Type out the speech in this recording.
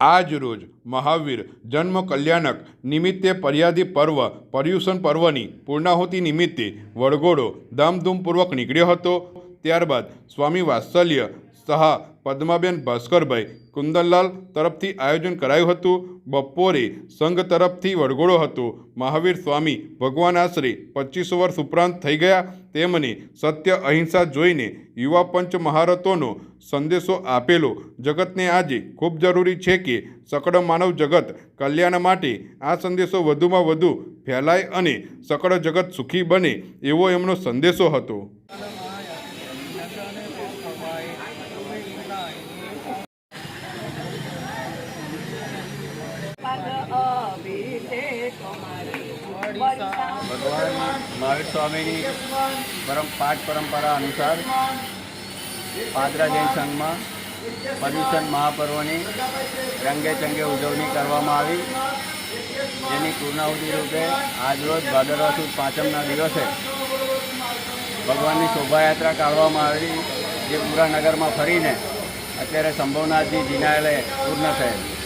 આજ રોજ મહાવીર જન્મ કલ્યાણક નિમિત્તે પર્યાદી પર્વ, પર્યુષણ પર્વની પૂર્ણાહુતિ નિમિત્તે વડઘોડો ધામધૂમપૂર્વક નીકળ્યો હતો. ત્યારબાદ સ્વામી વાત્સલ્ય સહા પદ્માબેન ભાસ્કરભાઈ કુંદનલાલ તરફથી આયોજન કરાયું હતું. બપોરે સંઘ તરફથી વળગોળો હતો. મહાવીર સ્વામી ભગવાન આશરે પચીસો વર્ષ ઉપરાંત થઈ ગયા. તેમને સત્ય અહિંસા જોઈને યુવા પંચ મહારથોનો સંદેશો આપેલો. જગતને આજે ખૂબ જરૂરી છે કે સકળ માનવ જગત કલ્યાણ માટે આ સંદેશો વધુમાં વધુ ફેલાય અને સકળ જગત સુખી બને એવો એમનો સંદેશો હતો. ભગવાન મહાવીર સ્વામીની પરમ પાઠ પરંપરા અનુસાર પાદરા જૈન સંઘમાં પર્યુષણ મહાપર્વની રંગે ચંગે ઉજવણી કરવામાં આવી. જેની પૂર્ણાહુતિ રૂપે આજરોજ ભાદરવા સુદ પાંચમના દિવસે ભગવાનની શોભાયાત્રા કાઢવામાં આવી જે પૂરા નગરમાં ફરીને અત્યારે સંભવનાથજી જિનાલય પૂર્ણ થયેલ